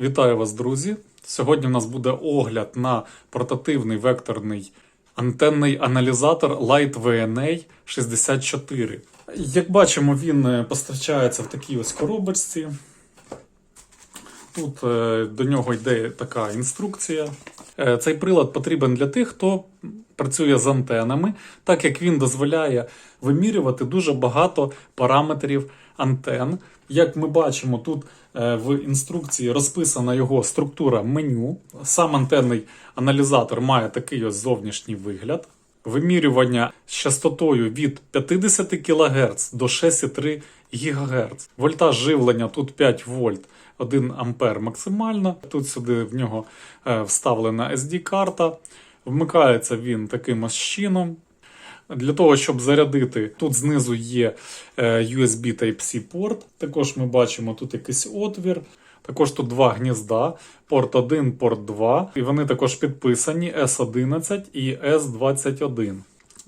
Вітаю вас, друзі! Сьогодні у нас буде огляд на портативний векторний антенний аналізатор Light VNA 64. Як бачимо, він е, постачається в такій ось коробочці. Тут е, до нього йде така інструкція. Е, Цей прилад потрібен для тих, хто працює з антенами, так як він дозволяє вимірювати дуже багато параметрів антен. Як ми бачимо, тут е, в інструкції розписана його структура меню. Сам антенний аналізатор має такий ось зовнішній вигляд. Вимірювання з частотою від 50 кГц до 6,3 ГГц. Вольтаж живлення тут 5 вольт, 1 ампер максимально. Тут сюди в нього е, вставлена SD-карта. Вмикається він таким ось чином. Для того, щоб зарядити, тут знизу є е, USB Type-C порт. Також ми бачимо тут якийсь отвір. Також тут два гнізда: порт 1, порт 2. І вони також підписані S11 і S21.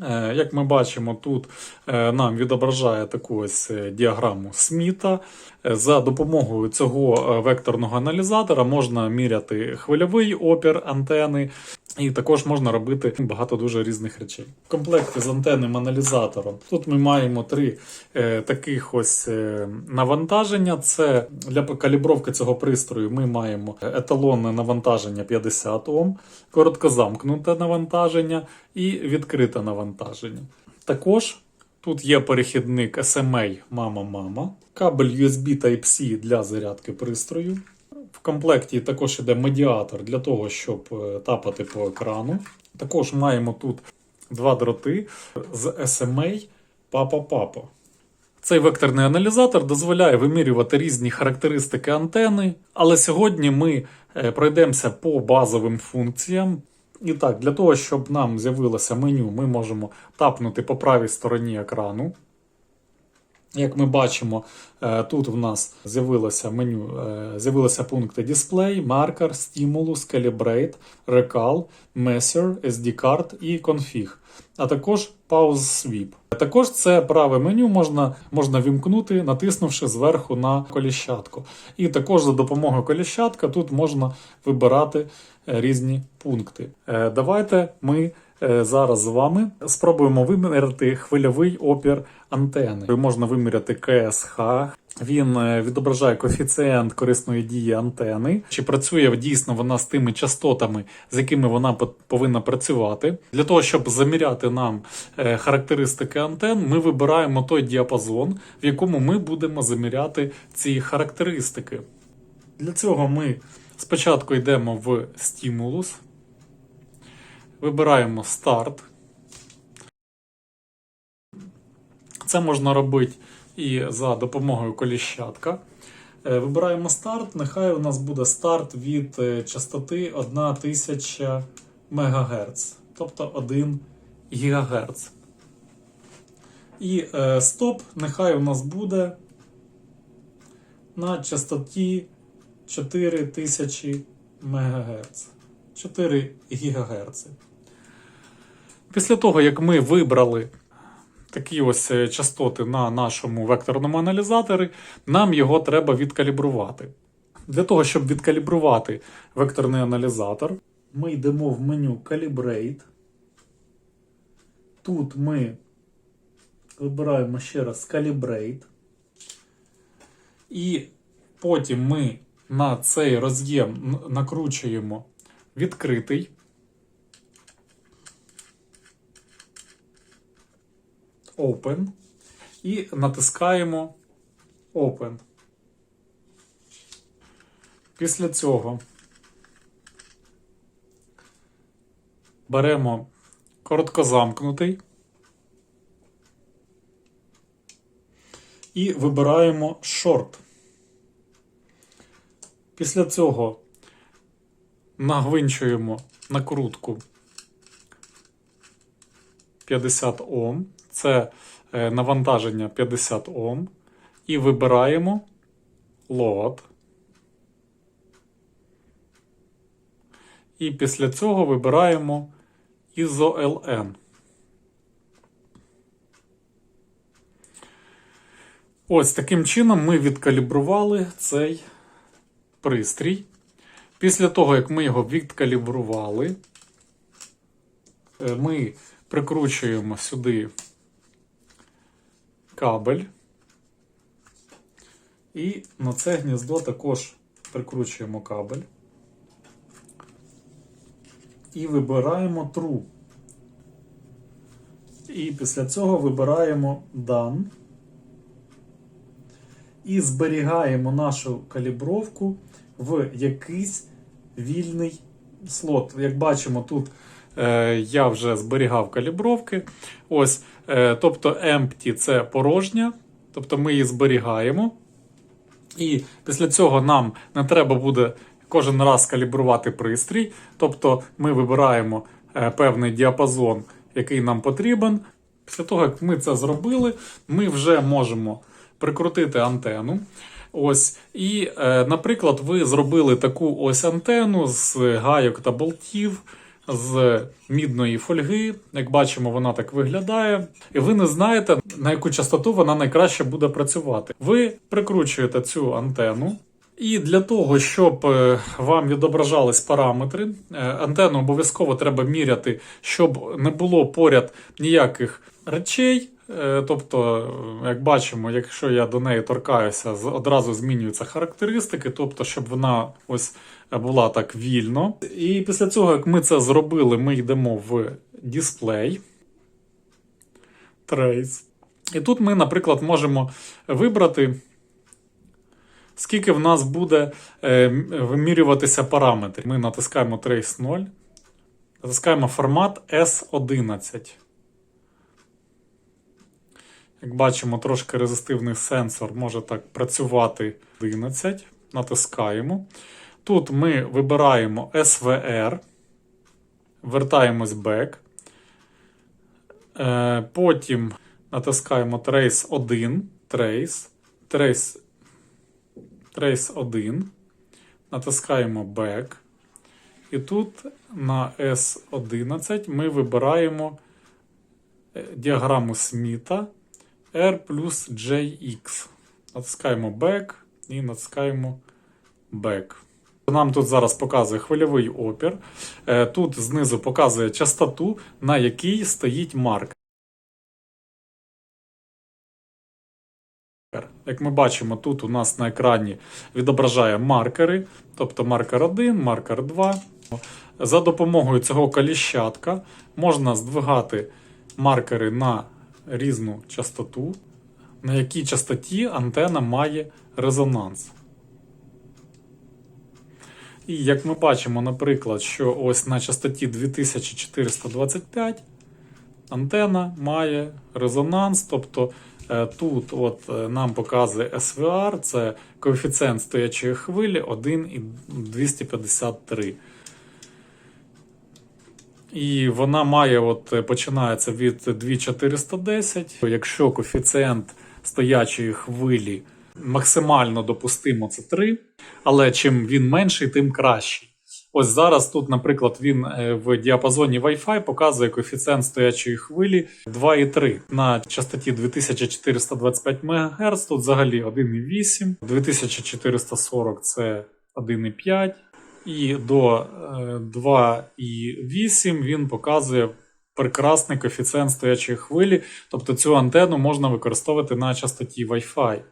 Е, Як ми бачимо, тут е, нам відображає таку ось діаграму Сміта. За допомогою цього векторного аналізатора можна міряти хвильовий опір антени, і також можна робити багато дуже різних речей. В комплекті з антенним аналізатором тут ми маємо три е, таких ось е, навантаження. Це для калібровки цього пристрою ми маємо еталонне навантаження 50 Ом, короткозамкнуте навантаження і відкрите навантаження. Також Тут є перехідник SMA мама-мама, кабель USB Type-C для зарядки пристрою. В комплекті також йде медіатор для того, щоб е, тапати по екрану. Також маємо тут два дроти з SMA папа-папа. Цей векторний аналізатор дозволяє вимірювати різні характеристики антени, але сьогодні ми е, пройдемося по базовим функціям. І так, для того, щоб нам з'явилося меню, ми можемо тапнути по правій стороні екрану. Як ми бачимо, е, тут в нас з'явилося меню, е, з'явилися пункти Display, Marker, Stimulus, Calibrate, Recall, Measure, SD Card і Config, а також Pause Sweep. Також це праве меню можна, можна вімкнути, натиснувши зверху на коліщатку. І також за допомогою коліщатка тут можна вибирати різні пункти. Е, Давайте ми е, зараз з вами спробуємо виміряти хвильовий опір антени. Можна виміряти КСХ. Він е, відображає коефіцієнт корисної дії антени, чи працює дійсно вона з тими частотами, з якими вона повинна працювати. Для того, щоб заміряти нам характеристики антен, ми вибираємо той діапазон, в якому ми будемо заміряти ці характеристики. Для цього ми спочатку йдемо в стимулус, вибираємо старт. Це можна робити і за допомогою коліщатка. Е, Вибираємо старт. Нехай у нас буде старт від е, частоти 1000 МГц, тобто 1 ГГц. І е, стоп нехай у нас буде на частоті 4000 МГц. 4 ГГц. Після того, як ми вибрали такі ось е, частоти на нашому векторному аналізаторі, нам його треба відкалібрувати. Для того, щоб відкалібрувати векторний аналізатор, ми йдемо в меню Calibrate. Тут ми вибираємо ще раз Calibrate. І потім ми на цей роз'єм накручуємо відкритий. Open і натискаємо Open. Після цього беремо короткозамкнутий і вибираємо Short. Після цього нагвинчуємо накрутку 50 Ом. Це е, навантаження 50 Ом. І вибираємо Load. І після цього вибираємо ISO-LN. Ось таким чином ми відкалібрували цей пристрій. Після того, як ми його відкалібрували, е, ми прикручуємо сюди кабель. І на це гніздо також прикручуємо кабель. І вибираємо True. І після цього вибираємо Done. І зберігаємо нашу калібровку в якийсь вільний слот. Як бачимо, тут е, я вже зберігав калібровки. Ось, е, тобто empty це порожня, тобто ми її зберігаємо. І після цього нам не треба буде кожен раз калібрувати пристрій. Тобто ми вибираємо е, певний діапазон, який нам потрібен. Після того, як ми це зробили, ми вже можемо прикрутити антенну. Ось, і, е, наприклад, ви зробили таку ось антенну з гайок та болтів, з мідної фольги. Як бачимо, вона так виглядає. І ви не знаєте, на яку частоту вона найкраще буде працювати. Ви прикручуєте цю антенну. І для того, щоб е, вам відображались параметри, е, антенну обов'язково треба міряти, щоб не було поряд ніяких речей. Е, Тобто, як бачимо, якщо я до неї торкаюся, одразу змінюються характеристики, тобто, щоб вона ось була так вільно. І після цього, як ми це зробили, ми йдемо в дисплей. Trace. І тут ми, наприклад, можемо вибрати, скільки в нас буде е, вимірюватися параметри. Ми натискаємо Trace 0, натискаємо формат S11. Як бачимо, трошки резистивний сенсор може так працювати 11. Натискаємо. Тут ми вибираємо SVR, вертаємось back. Е, Потім натискаємо Trace 1, Trace, Trace, Trace 1, натискаємо Back. І тут на S11 ми вибираємо е, діаграму Сміта R плюс JX. Натискаємо Back і натискаємо Back. Нам тут зараз показує хвильовий опір. Е, Тут знизу показує частоту, на якій стоїть маркер. Як ми бачимо, тут у нас на екрані відображає маркери, тобто маркер 1, маркер 2. За допомогою цього каліщатка можна здвигати маркери на різну частоту, на якій частоті антена має резонанс. І як ми бачимо, наприклад, що ось на частоті 2425 антена має резонанс, тобто е, тут от е, нам показує SVR, це коефіцієнт стоячої хвилі 1,253. І вона має, от е, починається від 2410. Якщо коефіцієнт стоячої хвилі максимально допустимо, це 3, але чим він менший, тим кращий. Ось зараз тут, наприклад, він е, в діапазоні Wi-Fi показує коефіцієнт стоячої хвилі 2,3 на частоті 2425 МГц. Тут взагалі 1,8, 2440 це 1,5. І до е, 2,8 він показує прекрасний коефіцієнт стоячої хвилі. Тобто цю антенну можна використовувати на частоті Wi-Fi.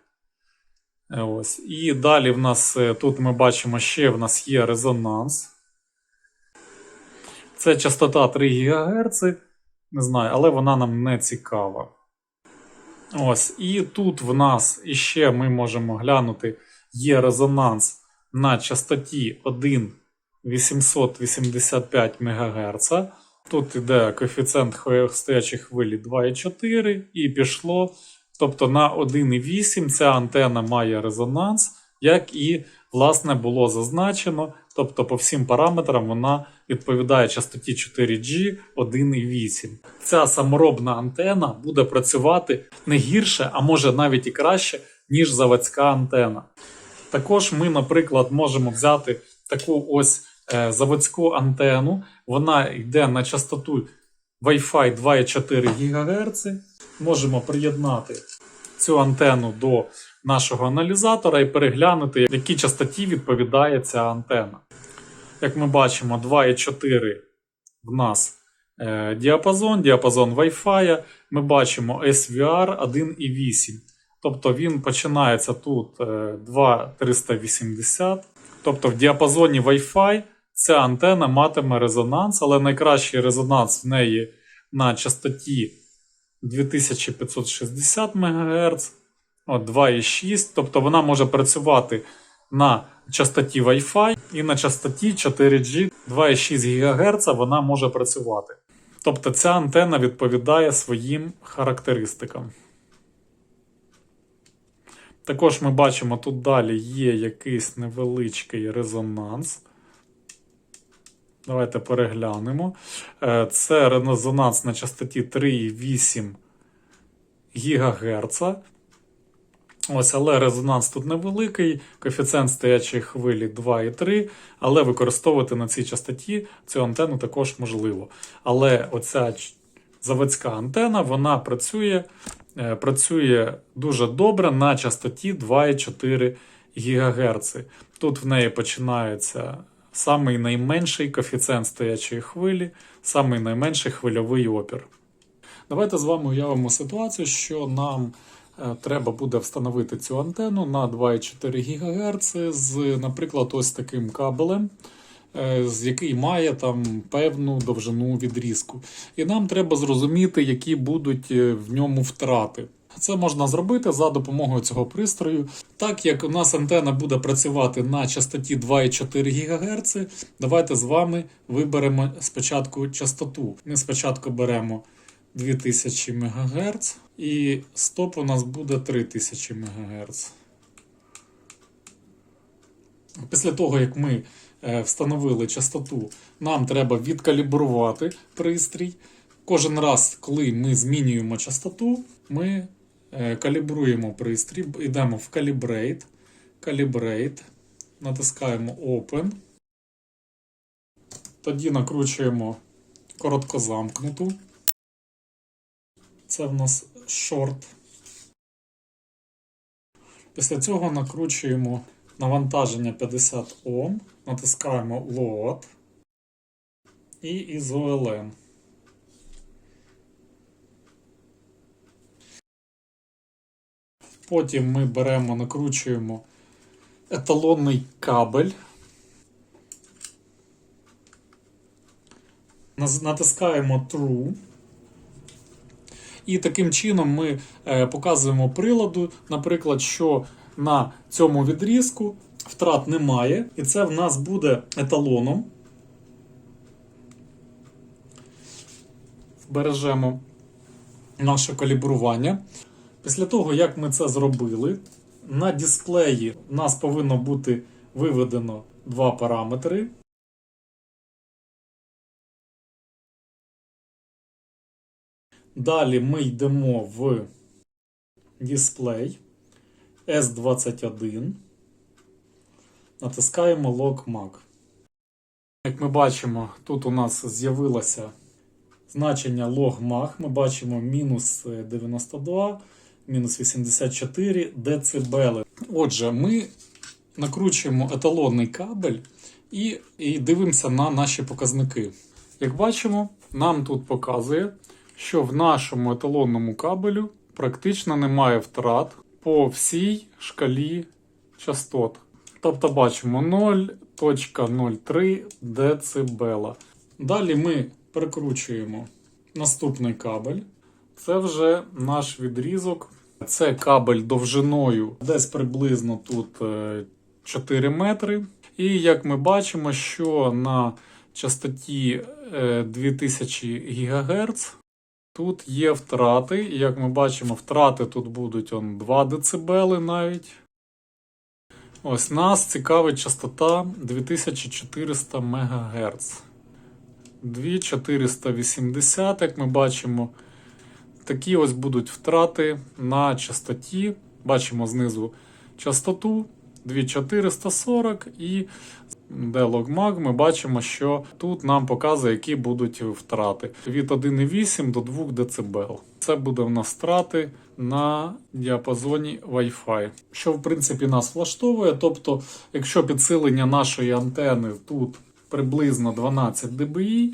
Е, Ось. І далі в нас е, тут ми бачимо ще в нас є резонанс. Це частота 3 ГГц. Не знаю, але вона нам не цікава. Ось. І тут в нас іще ми можемо глянути, є резонанс на частоті 1,885 МГц. Тут йде коефіцієнт стоячої хвилі 2,4 і пішло. Тобто на 1,8 ця антена має резонанс, як і власне було зазначено. Тобто по всім параметрам вона відповідає частоті 4G 1,8. Ця саморобна антена буде працювати не гірше, а може навіть і краще, ніж заводська антена. Також ми, наприклад, можемо взяти таку ось е, заводську антенну. Вона йде на частоту Wi-Fi 2,4 ГГц. Можемо приєднати цю антенну до нашого аналізатора і переглянути, якій частоті відповідає ця антена. Як ми бачимо, 2,4 в нас е, діапазон, діапазон Wi-Fi. Ми бачимо SVR 1,8. Тобто він починається тут е, 2,380. Тобто в діапазоні Wi-Fi ця антена матиме резонанс, але найкращий резонанс в неї на частоті 2560 МГц, 2,6. Тобто вона може працювати на частоті Wi-Fi і на частоті 4G 2,6 ГГц вона може працювати. Тобто ця антенна відповідає своїм характеристикам. Також ми бачимо, тут далі є якийсь невеличкий резонанс. Давайте переглянемо. Е, Це резонанс на частоті 3,8 ГГц. Ось, але резонанс тут невеликий, коефіцієнт стоячої хвилі 2,3, але використовувати на цій частоті цю антенну також можливо. Але оця заводська антена вона працює, працює дуже добре на частоті 2,4 ГГц. Тут в неї починається самий найменший коефіцієнт стоячої хвилі, самий найменший хвильовий опір. Давайте з вами уявимо ситуацію, що нам е, треба буде встановити цю антенну на 2,4 ГГц з, наприклад, ось таким кабелем, е, який має там певну довжину відрізку. І нам треба зрозуміти, які будуть е, в ньому втрати. Це можна зробити за допомогою цього пристрою. Так як у нас антена буде працювати на частоті 2,4 ГГц, давайте з вами виберемо спочатку частоту. Ми спочатку беремо 2000 МГц і стоп у нас буде 3000 МГц. Після того, як ми е, встановили частоту, нам треба відкалібрувати пристрій. Кожен раз, коли ми змінюємо частоту, ми е, калібруємо пристрій, йдемо в Calibrate, Calibrate, натискаємо Open. Тоді накручуємо короткозамкнуту. Це в нас шорт. Після цього накручуємо навантаження 50 Ом, натискаємо Load і ISOLM. Потім ми беремо, накручуємо еталонний кабель. Натискаємо True. І таким чином ми е, показуємо приладу, наприклад, що на цьому відрізку втрат немає, і це в нас буде еталоном. Збережемо наше калібрування. Після того, як ми це зробили, на дисплеї в нас повинно бути виведено два параметри. Далі ми йдемо в дисплей S21. Натискаємо Log Mag. Як ми бачимо, тут у нас з'явилося значення Log Mag. Ми бачимо мінус 92, мінус 84 дБ. Отже, ми накручуємо еталонний кабель і, і дивимося на наші показники. Як бачимо, нам тут показує, що в нашому еталонному кабелю практично немає втрат по всій шкалі частот. Тобто бачимо 0.03 дБ. Далі ми прикручуємо наступний кабель. Це вже наш відрізок. Це кабель довжиною десь приблизно тут е, 4 метри. І як ми бачимо, що на частоті е, 2000 ГГц тут є втрати. І як ми бачимо, втрати тут будуть он, 2 дБ навіть. Ось нас цікавить частота 2400 МГц. 2480, як ми бачимо, такі ось будуть втрати на частоті. Бачимо знизу частоту 2440 і де логмаг, ми бачимо, що тут нам показує, які будуть втрати від 1,8 до 2 дБ. Це буде в нас втрати на діапазоні Wi-Fi, що в принципі нас влаштовує. Тобто, якщо підсилення нашої антени тут приблизно 12 dBi,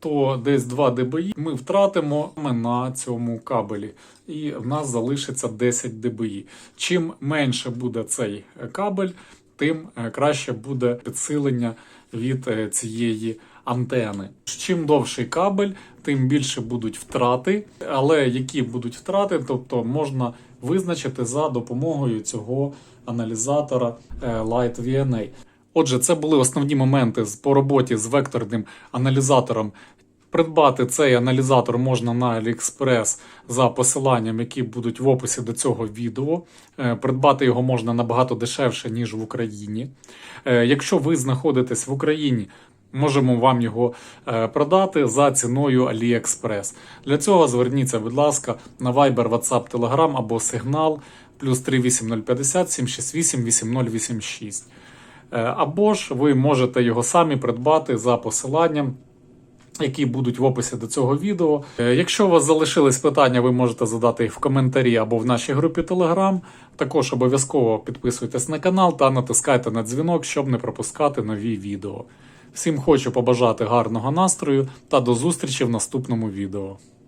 то десь 2 dBi ми втратимо на цьому кабелі, і в нас залишиться 10 dBi. Чим менше буде цей кабель, тим е, краще буде підсилення від е, цієї антени. Чим довший кабель, тим більше будуть втрати. Але які будуть втрати, тобто можна визначити за допомогою цього аналізатора е, Light VNA. Отже, це були основні моменти по роботі з векторним аналізатором. Придбати цей аналізатор можна на AliExpress за посиланням, які будуть в описі до цього відео. Е, Придбати його можна набагато дешевше, ніж в Україні. Е, Якщо ви знаходитесь в Україні, можемо вам його е, продати за ціною AliExpress. Для цього зверніться, будь ласка, на Viber, WhatsApp, Telegram або Signal плюс 38050 768 8086. Е, Або ж ви можете його самі придбати за посиланням які будуть в описі до цього відео. Е, Якщо у вас залишились питання, ви можете задати їх в коментарі або в нашій групі Telegram. Також обов'язково підписуйтесь на канал та натискайте на дзвінок, щоб не пропускати нові відео. Всім хочу побажати гарного настрою та до зустрічі в наступному відео.